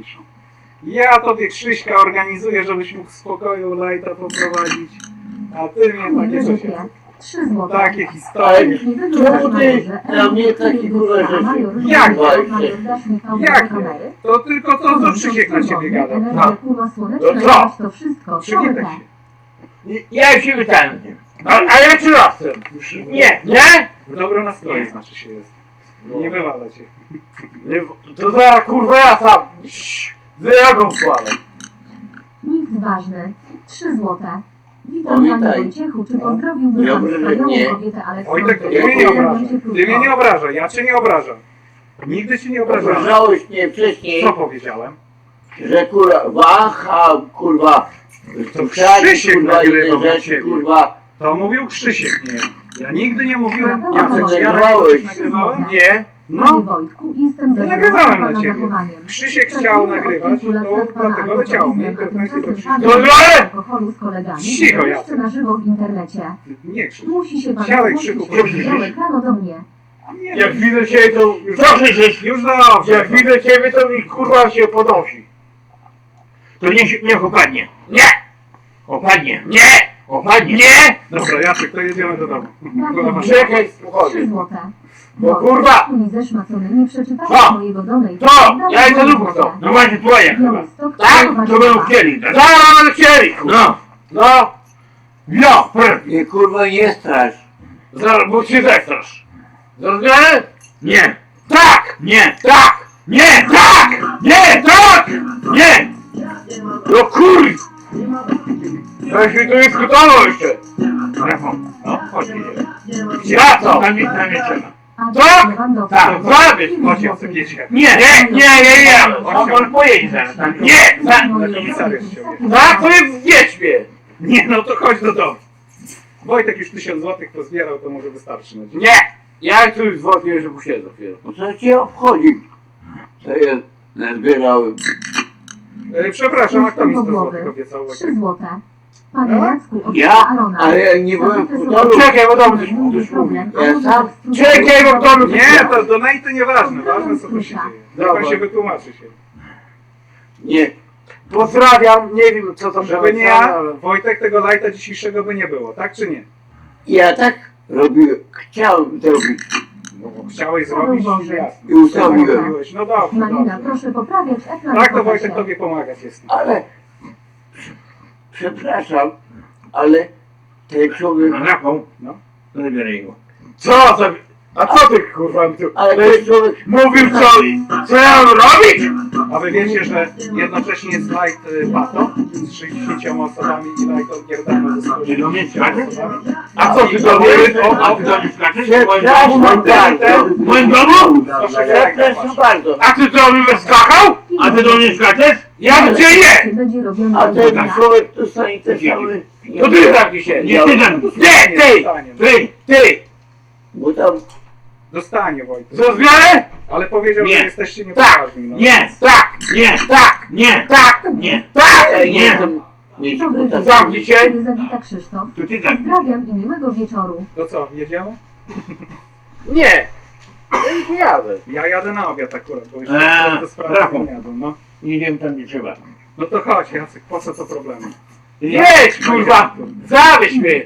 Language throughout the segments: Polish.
napisz. Ja tobie Krzyśka organizuję, żebyś mógł w spokoju lajta poprowadzić. A ty mnie takie coś. Trzy złote. Takie historie. dobrze. na mnie takie kurwa rzeczy? Jak? Jak? To tylko to, co Krzysiek na ciebie kurwa, No słoneczna, co? to wszystko. Przywitaj się. Ja się pytałem. A, a ja czy raz? Nie, nie? W dobrym nastroju znaczy się jest. Nie wywala cię. Nie, To zaraz kurwa ja sam wyjagą wkładę. Nic ważny. Trzy złote. Witam Pamiętaj. Panie Wojciechu, czy pozdrowiłby Ja Pan że wspaniałą nie. kobietę Aleksandrę? Wojtek, to ty mnie nie obrażaj. Ty mnie nie obrażaj, ja cię nie obrażam. Nigdy cię nie obrażałem. Obrażałeś mnie wcześniej, Co powiedziałem? że kurwa waha, kurwa, To Krzysiek kurwa, nagrywał inne na rzeczy, ciebie. kurwa. To mówił Krzysiek, nie. Ja nigdy nie mówiłem. No, Ja no, no, ja nagrywałeś. nagrywałem? Nie. No, Wojtku, jestem nagrywałem na ciebie. Krzysiek chciał nagrywać, to dlatego leciało mi. To ale- alkoholu z kolegami. Cicho, Jeszcze Jacek. na żywo w internecie. Nie krzyż. Musi się pan Siadaj, proszę. poniedziałek rano do mnie. Nie, Jak widzę ciebie, to już dobrze, że Już dobrze. jak widzę ciebie, to mi kurwa się podnosi. To nie, niech opadnie. Nie! Opadnie. Nie! Opadnie. Nie! Dobra, Jacek, to jedziemy do domu. Dobra. Czekaj, Trzy spokojnie. Bo Wojtek, kurwa! Mi zeszmacony, nie przeczytałeś Co? mojego. To! Ja jestem dupą to. No właśnie twoje chyba. Tak? To będą chcieli. Tak, będą chcieli. No. No. No. Nie kurwa nie strasz. Zaraz, bo się. Zrozumiane? Nie. Tak! Nie! Tak! Nie! Tak! Nie! Tak! Ja się tu nie skutował jeszcze. No, chodź idziemy. Ja co? Tam nie, tam nie trzeba. Tak! Tak, zabić! Chodź, Jacek, jedźcie. Nie, nie, nie, nie, nie! On, on pojedzie zaraz. Nie! Za, Na się jedzie. tak, to jest wiedźmie! Nie, no to chodź do domu. Wojtek już tysiąc złotych pozbierał, to może wystarczy na dzień. Nie! Ja tu już wątpię, że posiedzę dopiero. No co cię obchodzi? To ja nazbierałem. E, Przepraszam, a kto mi 100 Głowy. złotych obiecał? Wojtek? Trzy złote. No? Ja? Ale ja nie byłem w hotelu. sobie- Czekaj, bo tam coś mówi. Ja sam? Czekaj, bo to Nie, to donaty nieważne, ważne co tu się dzieje. Niech pan Dobra. się wytłumaczy się. Nie. Pozdrawiam, nie wiem co tam Żeby nie ja, Wojtek, tego lajta dzisiejszego by nie było, tak czy nie? Ja tak robiłem, chciałem zrobić No bo chciałeś zrobić, Boże. jasne. i ustawiłem. Zrobiłeś. No dobrze, Malina, dobrze. proszę poprawiać ekran. Tak to Wojtek tobie pomagać jest. Ale przepraszam, ale ten człowiek. Rafał, No. to zabieraj go. Co. A co ty kurwa mi tu? Ale ten człowiek Mówił co, co ja mam robić? A wy wiecie, że jednocześnie jest light y, Pato z 60 osobami i light odgierdano ze Ty do mnie 160 skaczesz? osobami. A co ty do mnie? A ty do mnie skaczesz? Przepraszam bardzo. W moim domu? Przepraszam bardzo. A ty co mi skakał? A ty do mnie skaczesz? Ja gdzie nie? Będzie robiony A ten człowiek tu stoi te same. To ty taki się. Nie ty tam. Nie, ty! Ty, ty! Bo tam Dostanie Wojtek. Zrozumiane? Ale powiedział, Nie. że jesteście Tak, niepoważni. No. nie, tak, nie, tak, nie, tak, nie, tak, nie nie. jestem. Nie wieczór. Zamknij się. Zawita Krzysztof. To ty tak. Pozdrawiam i miłego wieczoru. To co, jedziemy? Nie. Nie jadę. Ja jadę na obiad akurat, bo jeszcze Eee, do sprawy Rafał. nie jadą, no. Nie wiem tam gdzie trzeba. No to chodź Jacek, po co to problemy? Jedź kurwa! Zawieź mnie!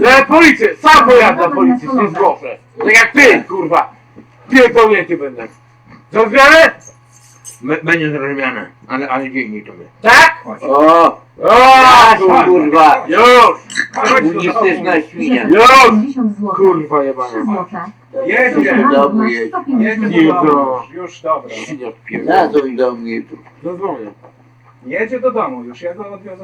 Na policję! Sam pojadę na policję, nie zgłoszę. Tak jak ty, kurwa! Pierdolnięty będę. Zrozumiane? B- Będzie zrozumiane, ale, ale dzięki tobie. Tak? O! O! tu, kurwa! Już! Unicestyczna domu. świnia. Żeby Już! 50 zł. Kurwa jebana. Jedzie, do domu Masz jedź. 150 jedzie do domu, już, dobra. Pierdolona. do mnie. Zadzwonię. Jedzie do domu już, ja go odwiozę